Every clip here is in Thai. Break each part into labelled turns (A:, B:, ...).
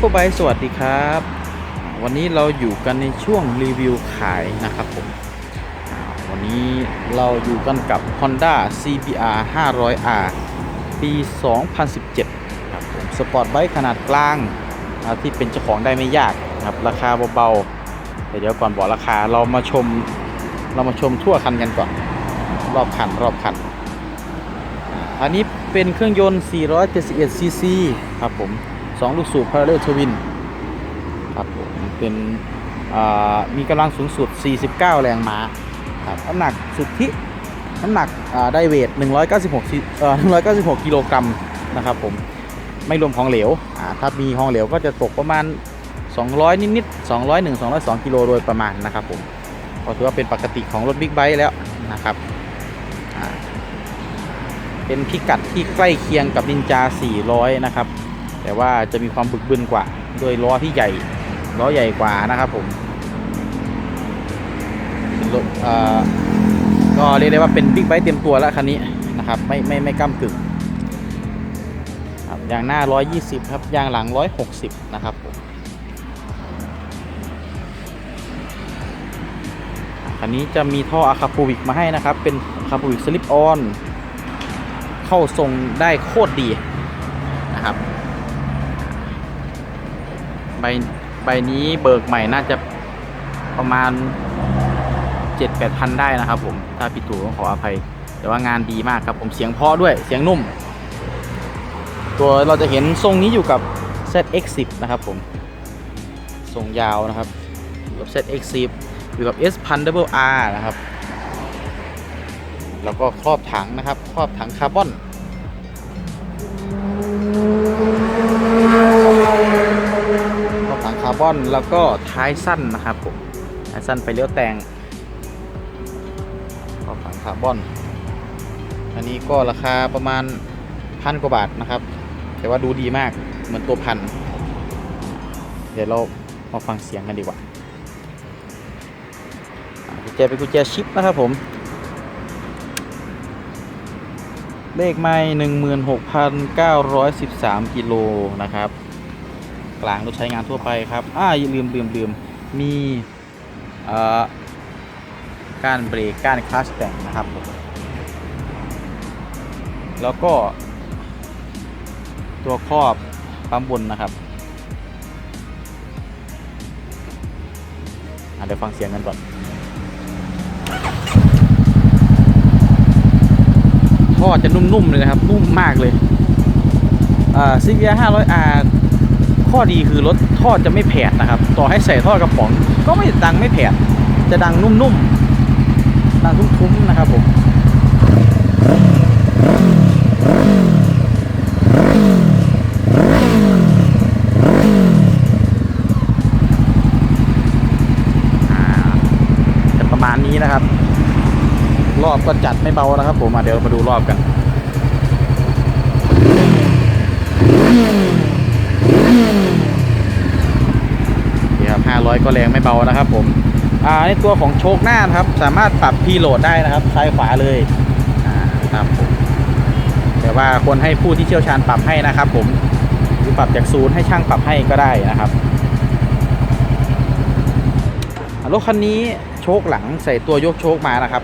A: โปรไบสวัสดีครับ วันนี้เราอยู่กันในช่วงรีวิวขายนะครับผมวันนี้เราอยู่กันกับ Honda CBR 500R ปี 2017ครับผมสปอร์ตไบค์ขนาดกลางที่เป็นเจ้าของได้ไม่ยากครับราคาเบาๆแต่เดี๋ยวก่อนบอกราคาเรามาชมเรามาชมทั่วคันกันก่อนรอบคันรอบคันอันนี้เป็นเครื่องยนต์ 471 ซีซีครับผม 2 ลูกสูบ Parallel Twin ครับผมเป็นมีกำลังสูงสุด 49 แรงม้าครับน้ำหนักสุทธิน้ำหนักได้เวท 196เอ่อ196 กิโลกรัมนะครับผมไม่รวมของเหลวถ้ามีของเหลวก็จะตกประมาณ 200 นิดๆ201 202 กิโลโดยประมาณนะครับผมก็ถือว่าเป็นปกติของรถบิ๊กไบค์แล้วนะครับเป็นพิกัดที่ใกล้เคียงกับนินจา 400 นะครับ แต่ว่าจะมีความบึกบึนกว่าโดยล้อที่ใหญ่ล้อใหญ่กว่านะครับผมรถก็เรียกได้ว่าเป็นบิ๊กไบค์เต็มตัวแล้วคันนี้นะครับไม่ไม่ไม่ก้ากึ่งครับยางหน้า 120 ครับยางหลัง 160 นะครับผมคันนี้จะมีท่ออะคาปูวิกมาให้นะครับ เป็นอะคาปูวิกสลิปออน เข้าทรงได้โคตรดีนะครับ ใบใบนี้เบิกใหม่น่าจะประมาณ7-8พันได้นะครับผมถ้าผิดถูกต้องขออภัย แต่ว่างานดีมากครับผมเสียงเพราะด้วยเสียงนุ่ม ตัวเราจะเห็นทรงนี้อยู่กับ ZX10 นะครับผมทรงยาวนะครับอยู่กับ ZX10 อยู่กับ S พัน Double R นะครับ แล้วก็ครอบถังนะครับ ครอบถังคาร์บอน บอนแล้วก็ท้ายสั้นนะครับผมท้ายสั้นไปเลี้ยวแตงครอบถังคาร์บอน อันนี้ก็ราคาประมาณพันกว่าบาทนะครับ แต่ว่าดูดีมากเหมือนตัวพัน เดี๋ยวเรามาฟังเสียงกันดีกว่ากุญแจเป็นกุญแจชิปนะครับผม เลขไม่16,913กิโลนะครับ กลางรถใช้งานทั่วไปครับอ่าอย่าลืมลืมลืมมีเอ่อกานเบรกกานคลัตชแต่งนะครับ แล้วก็ ตัวครอบปั๊มบนนะครับเดี๋ยวฟังเสียงกันก่อนท่อจะนุ่มๆเลยนะครับ นุ่มมากเลยอ่า CBR 500R ข้อดีคือรถท่อจะไม่แผดนะครับ ต่อให้ใส่ท่อกระป๋อง ก็ไม่ดังไม่แผด จะดังนุ่มๆ ดังทุ้มๆ นะครับผมจะประมาณนี้นะครับ รอบก็จัดไม่เบานะครับผมเดี๋ยวมาดูรอบกัน นี่ครับ 500 ก็แรงไม่เบานะครับผมอ่าในตัวของโชคหน้านครับ สามารถปรับพีโหลดได้นะครับ ซ้ายขวาเลยอ่าครับผมแต่ว่าควรให้ผู้ที่เชี่ยวชาญปรับให้นะครับผมหรือปรับจากศูนย์ให้ช่างปรับให้ก็ได้นะครับรถคันนี้โชคหลังใส่ตัวยกโชคมานะครับ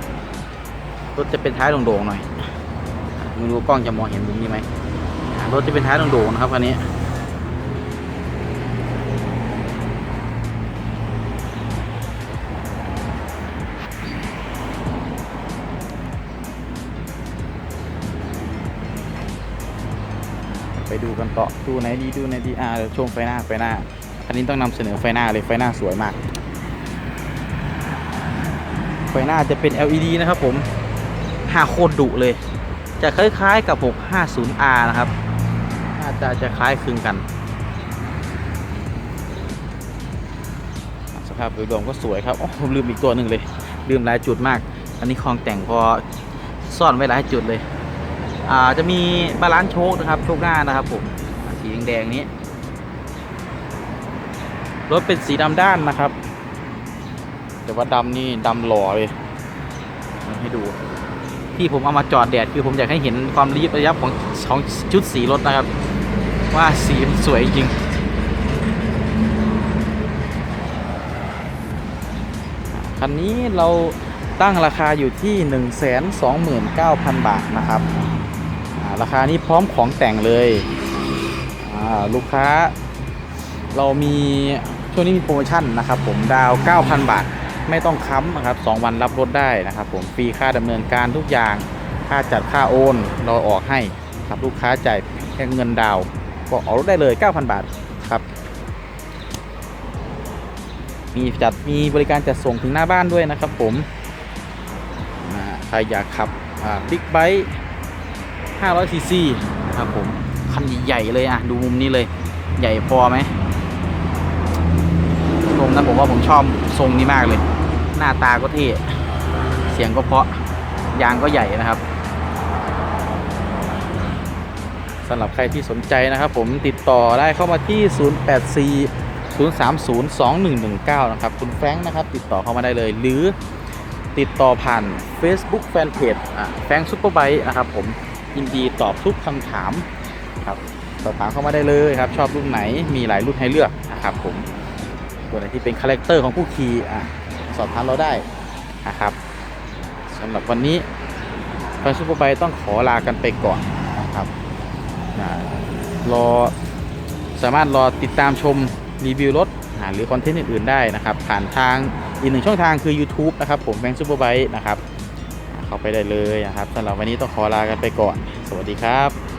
A: รถจะเป็นท้ายโด่งๆหน่อยไม่รู้กล้องจะมองเห็นมุมนี้ไหมรถจะเป็นท้ายโด่งๆนะครับคันนี้ ดูกันต่อดูไหนดีดูไหนดีอ่าเดี๋ยวชมไฟหน้าไฟหน้า อันนี้ต้องนำเสนอไฟหน้าเลยไฟหน้าสวยมาก ไฟหน้าจะเป็น LED นะครับผมหาโคตรดุเลย จะคล้ายๆกับ 650R นะครับน่าจะจะคล้ายคลึงกันสภาพโดยรวมก็สวยครับโอ้ผมลืมอีกตัวหนึ่งเลย ลืมหลายจุดมาก อันนี้คลองแต่งพอซ่อนไว้หลายจุดเลย อ่าจะมีบาลานซ์โชคนะครับโชคหน้านะครับผมสีแดงๆนี้ รถเป็นสีดำด้านนะครับ แต่ว่าดำนี่ดำหล่อเลยให้ดู ที่ผมเอามาจอดแดดคือผมอยากให้เห็นความรีบระยะของของชุดสีรถนะครับ ว่าสีมันสวยจริงคันนี้เราตั้งราคาอยู่ที่ 129,000 บาทนะครับ ราคานี้พร้อมของแต่งเลยลูกค้า เรามีช่วงนี้มีโปรโมชั่นนะครับผมดาว 9,000 บาท ไม่ต้องค้ำนะครับ 2 วันรับรถได้นะครับผมฟรีค่าดำเนินการทุกอย่างค่าจัดค่าโอนเราออกให้ครับลูกค้าจ่ายแค่เงินดาวก็ออกรถได้เลย 9,000 บาทครับ มีจัดมีบริการจัดส่งถึงหน้าบ้านด้วยนะครับผมใครอยากขับบิ๊กไบค์ 500ซีซีนะครับผมคันใหญ่ๆเลยอะ ดูมุมนี้เลย ใหญ่พอไหมชมนะผมว่าผมชอบทรงนี้มากเลย หน้าตาก็เท่เสียงก็เพราะยางก็ใหญ่นะครับสำหรับใครที่สนใจนะครับ ผมติดต่อได้เข้ามาที่ 084 030 2119 นะครับ คุณแฟรงค์นะครับ ติดต่อเข้ามาได้เลย หรือติดต่อผ่าน Facebook Fanpage อะแฟงค์ซุปเปอร์ไบค์นะครับผม ยินดีตอบทุกคำถามครับสอบถามเข้ามาได้เลยครับ ชอบรุ่นไหนมีหลายรุ่นให้เลือกนะครับผมตัวไหนที่เป็นคาแรคเตอร์ของผู้ขี่อะสอบถามเราได้นะครับสำหรับวันนี้แฟรงค์ซุปเปอร์ไบค์ต้องขอลากันไปก่อนนะครับรอสามารถรอติดตามชมรีวิวรถหรือคอนเทนต์อื่นๆได้นะครับ ผ่านทางอีกหนึ่งช่องทางคือ YouTube นะครับผมแบงค์ซูเปอร์ไบค์นะครับ เข้าไปได้เลยนะครับสำหรับวันนี้ต้องขอลากันไปก่อน สวัสดีครับ